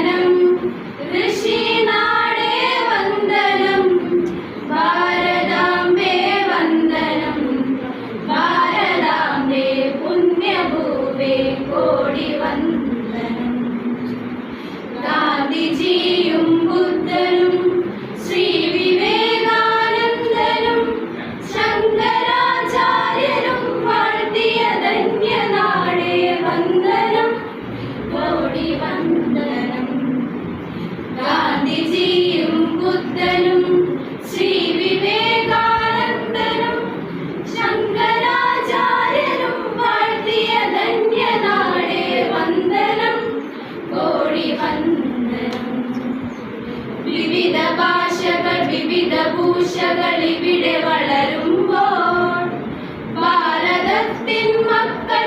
Adam Rishi. ഭാഷകൾ വിവിധ ഭൂഷകൾ ഇവിടെ വളരുമ്പോൾ ഭാരതത്തിൻ മക്കൾ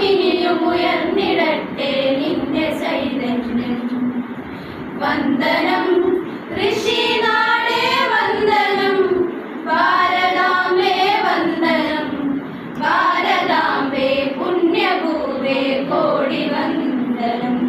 മുമ്പിലും ഉയർന്നിടട്ടെ നിന്റെ സൈതന്യം വന്ദനം. ഋഷി നാടേ വന്ദനം. ഭാരതാംബേ വന്ദനം. ഭാരതാംബേ പുണ്യഭൂവേ കോടി വന്ദനം.